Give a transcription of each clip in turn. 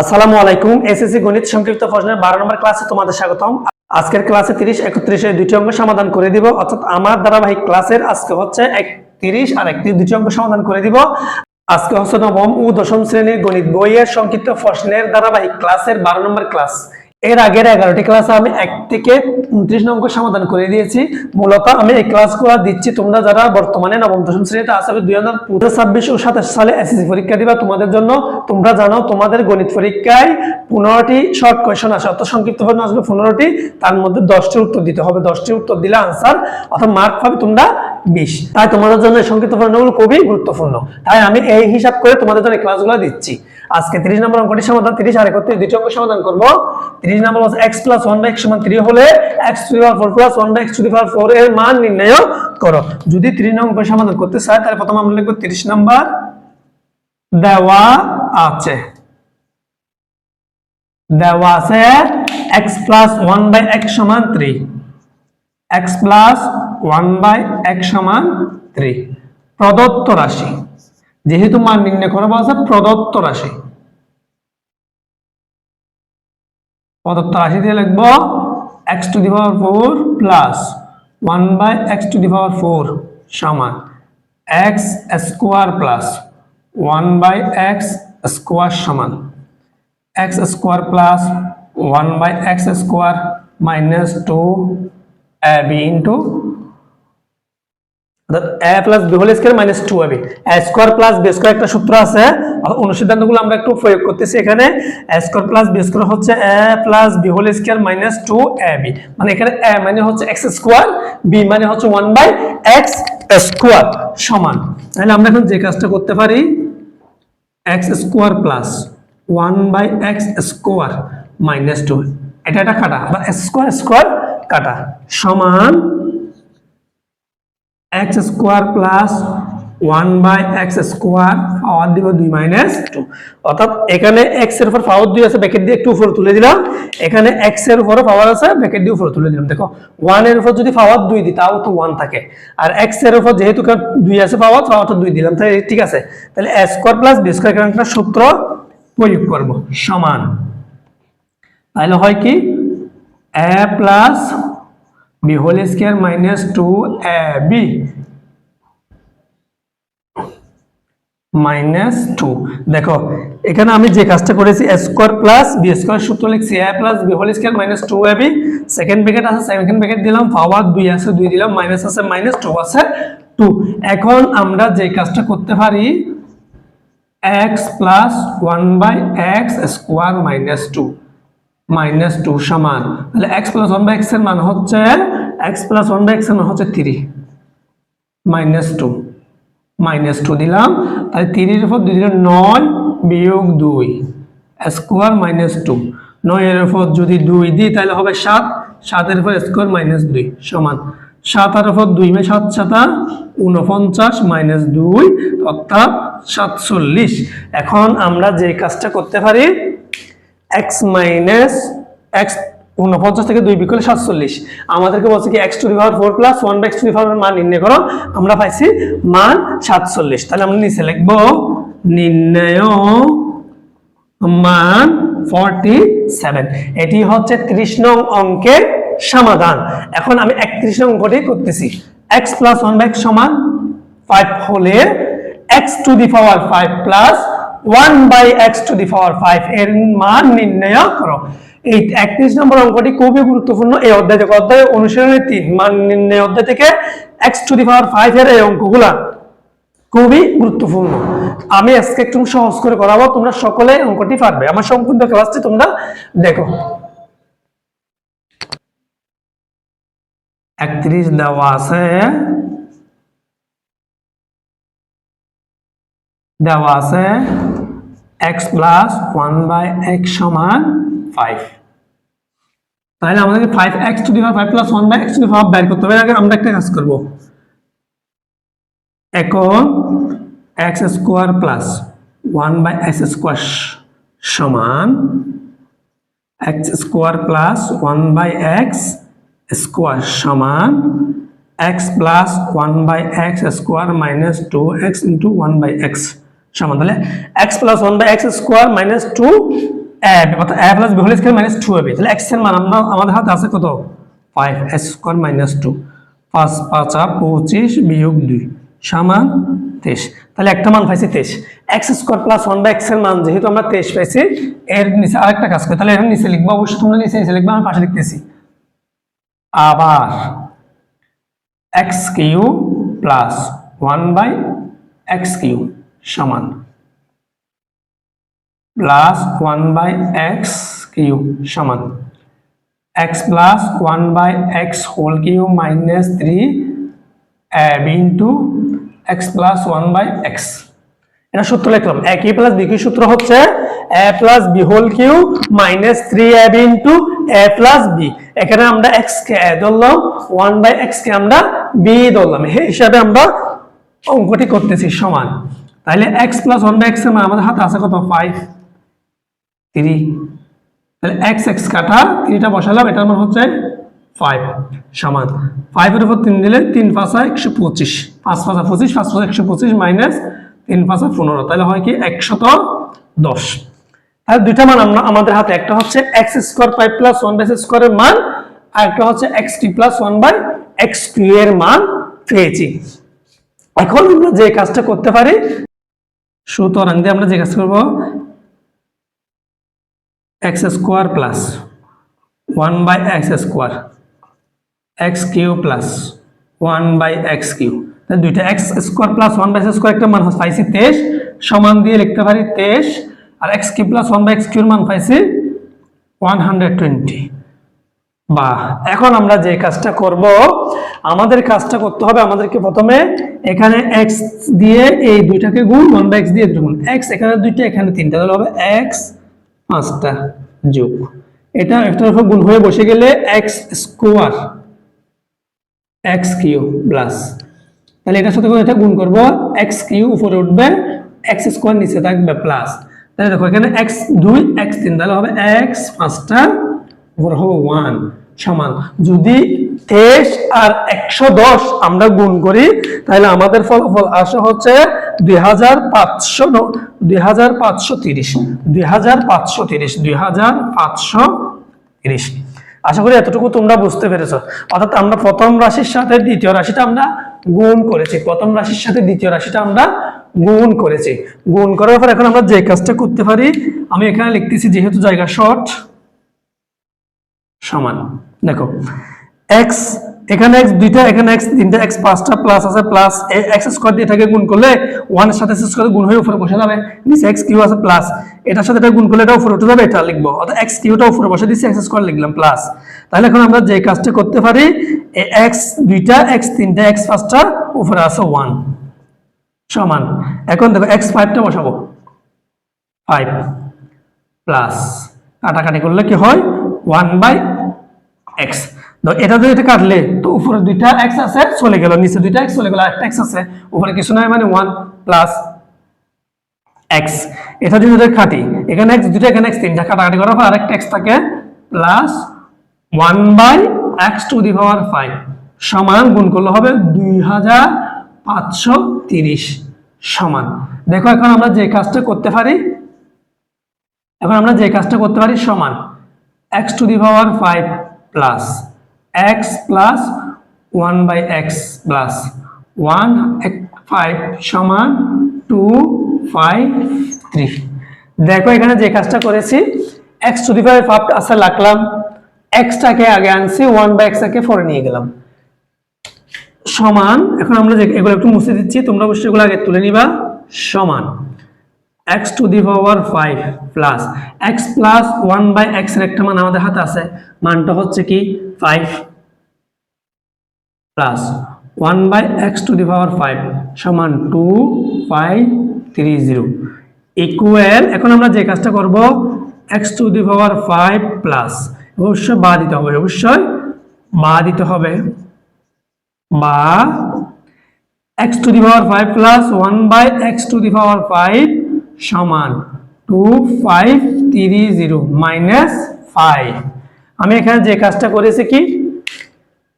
আসসালামু আলাইকুম, এসএসসি গণিত সংক্ষিপ্ত প্রশ্নের বারো নম্বর ক্লাসে তোমাদের স্বাগতম। আজকের ক্লাসে তিরিশ একত্রিশে দুটি অঙ্ক সমাধান করে দিব, অর্থাৎ আমার ধারাবাহিক ক্লাসের আজকে হচ্ছে এক তিরিশ আর একটি দুটি অঙ্ক সমাধান করে দিব। আজকে হচ্ছে নবম ও দশম শ্রেণির গণিত বইয়ের সংক্ষিপ্ত প্রশ্নের ধারাবাহিক ক্লাসের বারো নম্বর ক্লাস। এর আগের এগারোটি ক্লাসে আমি এক থেকে উনত্রিশ নম্বর সমাধান করে দিয়েছি। মূলত আমি এই ক্লাস ক্লাসগুলো দিচ্ছি তোমরা যারা বর্তমানে নবম দশম শ্রেণীতে আসবে দুই হাজার পঁচিশ, ছাব্বিশ ও সাতাশ সালে এসএসসি পরীক্ষা দিবা, তোমাদের জন্য তোমরা জানো তোমাদের গণিত পরীক্ষায় পনেরোটি শর্ট কোয়েশন আসে, অর্থাৎ সংক্ষিপ্ত প্রশ্ন আসবে পনেরোটি, তার মধ্যে দশটি উত্তর দিতে হবে। দশটি উত্তর দিলে আনসার অর্থাৎ মার্ক পাবে তোমরা বিশ। তাই তোমাদের জন্য সংক্ষিপ্ত প্রশ্নগুলো খুবই গুরুত্বপূর্ণ। তাই আমি এই হিসাব করে তোমাদের জন্য ক্লাসগুলো দিচ্ছি। আজকে তিরিশ নম্বর অঙ্কটি সমাধান, তিরিশ আর একত্রিশ দ্বিতীয় অঙ্ক সমাধান করব। তিরিশ নম্বর এক্স সমান থ্রি হলে X to the power four plus one by X to the power four এর মান নির্ণয় করো। যদি তিরিশ নম্বর সমাধান করতে চাই তাহলে প্রথম আমরা লিখব তিরিশ নম্বর দেওয়া আছে। দেওয়া আছে three X plus one by X সমান থ্রি প্রদত্ত রাশি। যেহেতু মান নির্ণয় করা বলা আছে, প্রদত্ত রাশি। প্রদত্ত রাশি দিয়ে লিখব X to the power four plus one by X to the power four সমান X square plus one by X square সমান X square plus one by X square minus two A B into A plus B whole minus two A B A square plus B square সূত্র আছে অনুসিদ্ধান্তগুলো আমরা একটু প্রয়োগ করতেছি এখানে। A square plus B square হচ্ছে A plus B whole minus two A B মানে এখানে এ মানে হচ্ছে এক্স স্কোয়ার বি মানে হচ্ছে ওয়ান বাই এক্স স্কোয়ার সমান। তাহলে আমরা এখন যে কাজটা করতে পারি X square plus one by X square minus two এটা একটা কাটা, আবার স্কোয়ার স্কোয়ার কাটা সমান X square plus one by X square power দিব দুই মাইনাস টু অর্থাৎ এখানে এক্সের উপর পাওয়ার দুই আছে ব্যাকেট দিয়ে একটু উপরে তুলে দিলাম। এখানে এক্সের উপরে পাওয়ার আছে ব্যাকেট দিয়ে উপরে তুলে দিলাম। দেখো ওয়ানের উপর যদি পাওয়ার দুই দিই, তাও তো ওয়ান থাকে। আর এক্সের উপর যেহেতু দুই আছে পাওয়ার পাওয়ারটা দুই দিলাম তাহলে ঠিক আছে। তাহলে A square plus B square একটা সূত্র প্রয়োগ করব, সমান। তাহলে হয় কি? A plus B whole square minus two A B minus two দেখো, এখানে আমি যে কাজটা করেছি স্কোয়ার প্লাস বি স্কোয়ার সূত্র লিখছি A plus B whole square minus two A B second bracket আছে সেকেন্ড ব্র্যাকেট দিলাম পাওয়ার দুই আছে, দুই দিলাম মাইনাস আছে মাইনাস টু আছে টু এখন আমরা যে কাজটা করতে পারি X plus one by X square minus two minus two সমান। তাহলে এক্স প্লাস ওয়ান বাই এক্সের মান হচ্ছে এক্স প্লাস ওয়ান বাই এক্সের মান হচ্ছে three minus two minus two দিলাম। তাহলে তিরির উপর দুই দিলাম নয় বিয়োগ দুই স্কোয়ার মাইনাস টু নয়ের উপর যদি দুই দিই, তাহলে হবে সাত। সাতের উপর স্কোয়ার মাইনাস দুই সমান। সাতার উপর দুই মে সাত সাতা উনপঞ্চাশ মাইনাস দুই, অর্থাৎ সাতচল্লিশ। এখন আমরা যে কাজটা করতে পারি এক্স মাইনাস এক্স উনপঞ্চাশ থেকে দুই বিকলে সাতচল্লিশ। আমাদেরকে বলছে কি X to the power four plus one by X to the power মান নির্ণয় করো, আমরা পাইছি মান সাতচল্লিশ। তাহলে আমরা নিচে লিখব নির্ণয় মান ফর্টি সেভেন এটি হচ্ছে ত্রিশ নং অঙ্কের সমাধান। এখন আমি একত্রিশ নং অঙ্কটি করতেছি। এক্স প্লাস ওয়ান বাই সমান ফাইভ হলে X to the power five plus one by X to the power five এর মান নির্ণয় করো। এই একত্রিশ নম্বর অঙ্কটি খুবই গুরুত্বপূর্ণ। এই অধ্যায় থেকে অধ্যায় তিন মান নির্ণয় অধ্যায় থেকে X to the power five এর এই অঙ্কগুলা খুবই গুরুত্বপূর্ণ। আমি আজকে একটু সহজ করে করাবো, তোমরা সকলে অঙ্কটি পারবে। আমার সম্পূর্ণ ক্লাসটি তোমরা দেখো। একত্রিশ দেওয়া আছে। দেওয়া আছে। X plus one by X সমান ফাইভ তাহলে আমাদেরকে five X to the five plus one by X to the five বের করতে হবে। আগে আমরা একটা কাজ করব। এখন X square plus one by X square সমান X square plus one by X square সমান X plus one by X square minus two X into one by X সমান তাহলে X plus one by X square minus two A অর্থাৎ A plus B whole square minus two হবে তাহলে এক্সের মান আমরা, আমাদের হাতে আছে কত? Five S square minus two পাঁচ, পাঁচা পঁচিশ, বিয়োগ দুই, সমান তেইশ। তাহলে একটা মান পাইছি তেইশ। X square plus one by এক্সের মান, যেহেতু আমরা তেইশ পাইছি, এর নিচে আরেকটা কাজ করি, তাহলে এর নিচে লিখব, অবশ্যই তোমরা নিচে নিচে লিখবে, আমি পাশে লিখতেছি। আবার X cube plus one by X cube সমান। Plus one by X cube সমান। X plus one by X whole cube minus three B into X plus one by X এটা সূত্র লিখলাম। এ কি প্লাস বি কি সূত্র হচ্ছে? A plus B whole cube minus three A B into A plus B এখানে আমরা x কে এ ধরলাম ওয়ান বাই এক্স কে আমরা বি ধরলাম। হিসাবে আমরা অঙ্কটি করতেছি সমান। তাহলে এক্স প্লাস ওয়ান বাই এক্সের মান আমাদের হাতে আছে কত? ফাইভ থ্রি তাহলে এক্স এক্স কাটা থ্রিটা বসালাম, এটার মান হচ্ছে ফাইভ সমান। ফাইভের উপর তিন দিলে তিন পাঁচা একশো পঁচিশ। পাঁচ পাঁচা পঁচিশ, পাঁচ পাঁচা একশো পঁচিশ মাইনাস তিন পাঁচা পনেরো। তাহলে হয় কি? একশত দশ। তাহলে দুইটা মান আমরা, আমাদের হাতে একটা হচ্ছে X square five plus one by স্কোয়ারের মান, আর একটা হচ্ছে X T plus one by X cube এর মান পেয়েছি। এখন আমরা যে কাজটা করতে পারি সুতরাং দিয়ে আমরা যে কাজ করব, X square plus one by X square, X cube plus one by X cube তাহলে দুইটা X square plus one by square একটা মান পাইছি তেইশ, সমান দিয়ে লিখতে পারি তেইশ, আর X cube plus one by X কিউর মান পাইছি ওয়ান হান্ড্রেড টোয়েন্টি। বা এখন আমরা যে কাজটা করব, আমাদের কাজটা করতে হবে আমাদেরকে প্রথমে এখানে এক্স দিয়ে এই দুইটাকে গুণ ওয়ান বাই এক্স দিয়ে দুটো গুণ। এক্স এখানে দুইটা, এখানে তিনটা, তাহলে হবে এক্স পাঁচটা যোগ। এটা একটার উপর গুণ হয়ে বসে গেলে X square X cube plus তাহলে এটার সাথে এটা গুণ করব এক্স কিউ উপরে উঠবে এক্স স্কোয়ার নিচে থাকবে প্লাস তাহলে দেখো এখানে এক্স দুই এক্স তিন, তাহলে হবে এক্স পাঁচটা ওয়ান সমান। যদি তেইশ আর একশো দশ আমরা গুণ করি, তাহলে আমাদের ফলাফল আসা হচ্ছে দুই হাজার পাঁচশো দুই হাজার পাঁচশো তিরিশ। দুই হাজার পাঁচশো তিরিশ, দুই হাজার পাঁচশো তিরিশ। আশা করি এতটুকু তোমরা বুঝতে পেরেছ। অর্থাৎ আমরা প্রথম রাশির সাথে দ্বিতীয় রাশিটা আমরা গুণ করেছি। প্রথম রাশির সাথে দ্বিতীয় রাশিটা আমরা গুণ করেছি। গুণ করার পর এখন আমরা যে কাজটা করতে পারি, আমি এখানে লিখতেছি যেহেতু জায়গা শর্ট সমান। দেখো এক্স এখানে এক্স দুইটা, এখানে এক্স তিনটা এক্স পাঁচটা প্লাস আছে প্লাস এক্স স্কোয়ার দিয়ে এটাকে গুণ করলে ওয়ানের সাথে এক্স স্কোয়ার গুণ হয়ে উপরে বসে যাবে। নিচে এক্স কিউ আছে প্লাস এটার সাথে এটা গুণ করলে এটা উপরে উঠে যাবে, এটা লিখব। অর্থাৎ এক্স কিউটা উপরে বসে দিচ্ছি এক্স স্কোয়ার লিখলাম প্লাস তাহলে এখন আমরা যে কাজটা করতে পারি এক্স দুইটা এক্স তিনটা এক্স পাঁচটা, উপরে আছে ওয়ান সমান। এখন দেখো এক্স ফাইভটা বসাবো। ফাইভ প্লাস কাটাকাটি করলে কি হয়? ওয়ান বাই এক্স এটা যদি এটা কাটলে, তো উপরে দুইটা এক্স আছে, চলে গেল, নিচে দুইটা এক্স চলে গেল একটা এক্স আছে। উপরে কিছু নাই মানে ওয়ান প্লাস এক্স এটা যদি এটা কাটি, এখানে এক্স দুইটা, এখানে এক্স তিনটা, কাটাকাটি করার পর আরেকটা এক্স থাকে plus one by X to the power five সমান গুণ করলে হবে দুই হাজার পাঁচশো তিরিশ। সমান। দেখো এখন আমরা যে কাজটা করতে পারি, এখন আমরা যে কাজটা করতে পারি সমান। X to the power five plus X plus one by X plus one five সমান টু ফাইভ থ্রি দেখো এখানে যে কাজটা করেছি X to the power five আসা লাগলাম এক্সটাকে আগে আনছি ওয়ান বাই এক্সটাকে পরে নিয়ে গেলাম। সমান, এখন আমরা এগুলো একটু মুছে দিচ্ছি, তোমরা অবশ্যই এগুলো আগে তুলে নিবা। সমান। X to the power five plus X plus one by এক্সের একটা মান আমাদের হাতে আছে। মানটা হচ্ছে কি five plus one by X to the power five সমান two five three zero equal এখন আমরা যে কাজটা করব X to the power five plus অবশ্যই বা দিতে হবে, অবশ্যই বা দিতে হবে। বা X to the power five plus one by X to the power five সমান two five three zero minus five আমি এখানে যে কাজটা করেছি কি?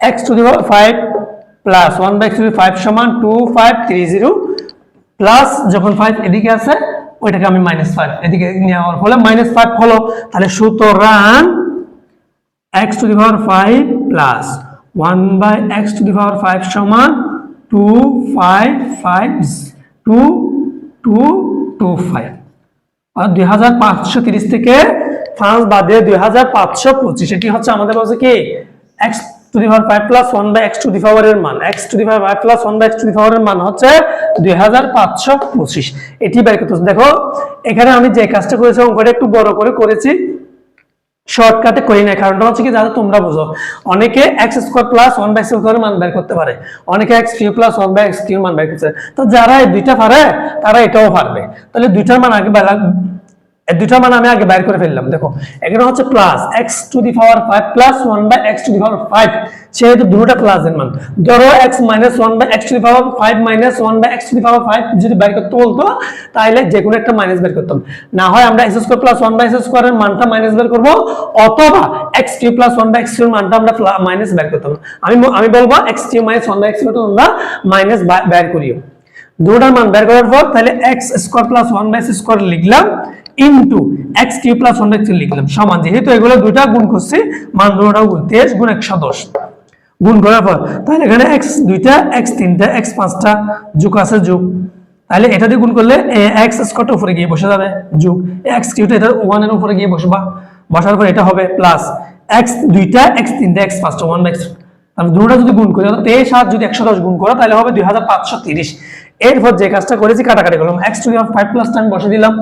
X to the five plus one by two five সমান two five three zero plus যখন five এদিকে আছে, ওইটাকে আমি মাইনাস ফাইভ এদিকে নেওয়ার ফলে মাইনাস ফাইভ হলো। তাহলে সুতরাং X to the power five plus one by X to the power five সমান two five five two two two five আর দুই হাজার পাঁচশো তিরিশ থেকে পাঁচ বাদে দুই হাজার পাঁচশো পঁচিশ, এটি হচ্ছে আমাদের কাছে কি X to the power five plus one by X to the power মান। X to the power five plus one by X to the power মান হচ্ছে দুই হাজার পাঁচশো পঁচিশ। এটি বের করতে দেখো, এখানে আমি যে কাজটা করেছি, অঙ্কটা একটু বড় করে করেছি। শর্টকাটে করি না কারণটা হচ্ছে কি, যাতে তোমরা বুঝো, অনেকে X square plus one by square মান বের করতে পারে, অনেকে X cube plus one by X cube মান বের করতে তো যারা এই দুইটা পারে, তারা এটাও পারবে। তাহলে দুইটার মান আগে এই দুইটা মান আমি আগে বের করে ফেললাম, দেখো। এখানে হচ্ছে plus x to the power five plus one by x to the power five সেহেতু প্লাস এর মান। ধরো x minus one by x to the power five minus one by x to the power five যদি বের করতে বলতো তাহলে যে কোনো একটা মাইনাস বের করতাম। না হয় আমরা x square plus one by x স্কোয়ারের মানটা মাইনাস বের করব, অথবা x cube plus one by x কিউর মানটা আমরা মাইনাস বের করতাম। আমি আমি বলব x cube minus one by x cube তোমরা মাইনাস বের করিও। দুটার মান বের করার পর তাহলে x square plus one by square লিখলাম। Into x cube plus one by লিখলাম। সমান, যেহেতু এগুলো দুইটা গুণ করছি, মান দুটাও গুণ তেইশ গুণ একশো দশ। গুণ করার পর, তাহলে এখানে এক্স দুইটা এক্স তিনটা এক্স পাঁচটা, যোগ আছে যোগ। তাহলে এটা দিয়ে গুণ করলে এক্স স্কোয়ারটা উপরে গিয়ে বসে যাবে, যুগ। এক্স কিউটা এটা ওয়ানের উপরে গিয়ে বসবা। বসার পর এটা হবে প্লাস এক্স দুইটা এক্স তিনটা এক্স পাঁচটা ওয়ান এক্স তাহলে দুটোটা যদি গুণ করি অর্থাৎ তেইশ আর যদি একশো দশ গুণ করো, তাহলে হবে দুই হাজার পাঁচশো তিরিশ। এরপর যে কাজটা করেছি, কাটাকাটি করলাম। X to five plus time বসে দিলাম।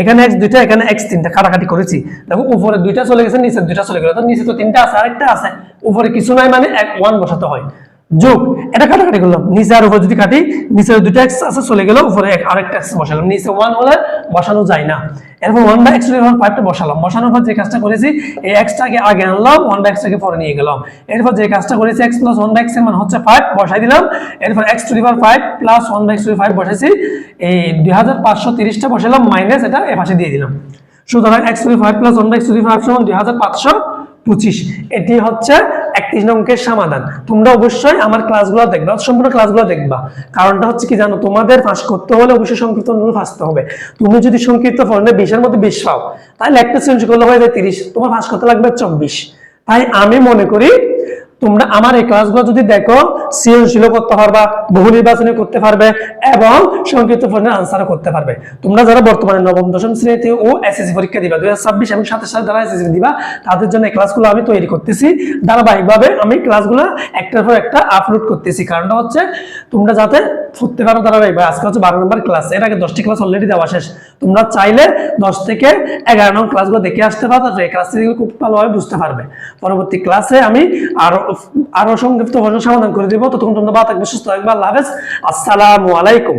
এখানে এক্স দুইটা, এখানে এক্স তিনটা কাটাকাটি করেছি। দেখো, উপরে দুইটা চলে গেছে, নিচে দুইটা চলে গেল তো নিচে তো তিনটা আছে, আরেকটা আছে। উপরে কিছু নাই মানে এক ওয়ান বসাতে হয়। যোগ। এটা কাটাকাটি করলাম। নিচে আর উপরে যদি কাটি, নিচে দুইটা এক্স আছে, চলে গেল, উপরে আরেকটা এক্স বসালাম। নিচে ওয়ান হলে বসানো যায় না। এরপর ওয়ান বাই এক্স যখন ফাইভটা বসালাম। বসানোর পর যে কাজটা করেছি, এই এক্সটাকে আগে আনলাম ওয়ান বাই এক্সটাকে পরে নিয়ে গেলাম। এরপর যে কাজটা করেছি x plus one by x মান হচ্ছে ফাইভ বসাই দিলাম। এরপর x to the power five plus one by x to five বসাইছি। এই দুই হাজার পাঁচশো তিরিশটা বসালাম মাইনাস এটা এ পাশে দিয়ে দিলাম। সুতরাং x to five plus one by x to five সমান দুই হাজার পাঁচশো। পঁচিশ। এটি হচ্ছে একত্রিশ অঙ্কের সমাধান। তোমরা অবশ্যই আমার ক্লাসগুলো দেখবা সম্পূর্ণ ক্লাসগুলো দেখবা। কারণটা হচ্ছে কি জানো, তোমাদের পাস করতে হলে অবশ্যই সংক্ষিপ্ত অনুরূপ আসতে হবে। তুমি যদি সংক্ষিপ্ত ফর্মে বিশের মধ্যে বিশ পাও, তাহলে একটা চেঞ্জ করলে হয়ে যায় তিরিশ। তোমার ফাঁস করতে লাগবে চব্বিশ। তাই আমি মনে করি তোমরা আমার এই ক্লাসগুলো যদি দেখো, সৃজনশীল করতে পারবা, বহু নির্বাচনী করতে পারবে এবং সংক্ষিপ্ত ফর্মে আনসারও করতে পারবে। তোমরা যারা বর্তমানে নবম, দশম শ্রেণীতে ও এসএসসি পরীক্ষা দিবা দুই হাজার ছাব্বিশ এবং সাতাশ সালে যারা এসএসসি দিবা, তাদের জন্য এই ক্লাসগুলো আমি তৈরি করতেছি। ধারাবাহিকভাবে আমি ক্লাসগুলো একটার পর একটা আপলোড করতেছি। কারণটা হচ্ছে, তোমরা যাতে ফুটতে পারো ধারাবাহিক আজকে হচ্ছে বারো নম্বর ক্লাস এর আগে দশটি ক্লাস অলরেডি দেওয়া শেষ। তোমরা চাইলে দশ থেকে এগারো নম্বর ক্লাসগুলো দেখে আসতে পারো তাহলে এই ক্লাস খুব ভালোভাবে বুঝতে পারবে। পরবর্তী ক্লাসে আমি আরও আরও সংক্ষিপ্ত ভাষা সমাধান করে দিব। ততক্ষণ তোমরা বা থাকবে সুস্থ থাকবে আল্লাহ হাফেজ। আসসালামু আলাইকুম।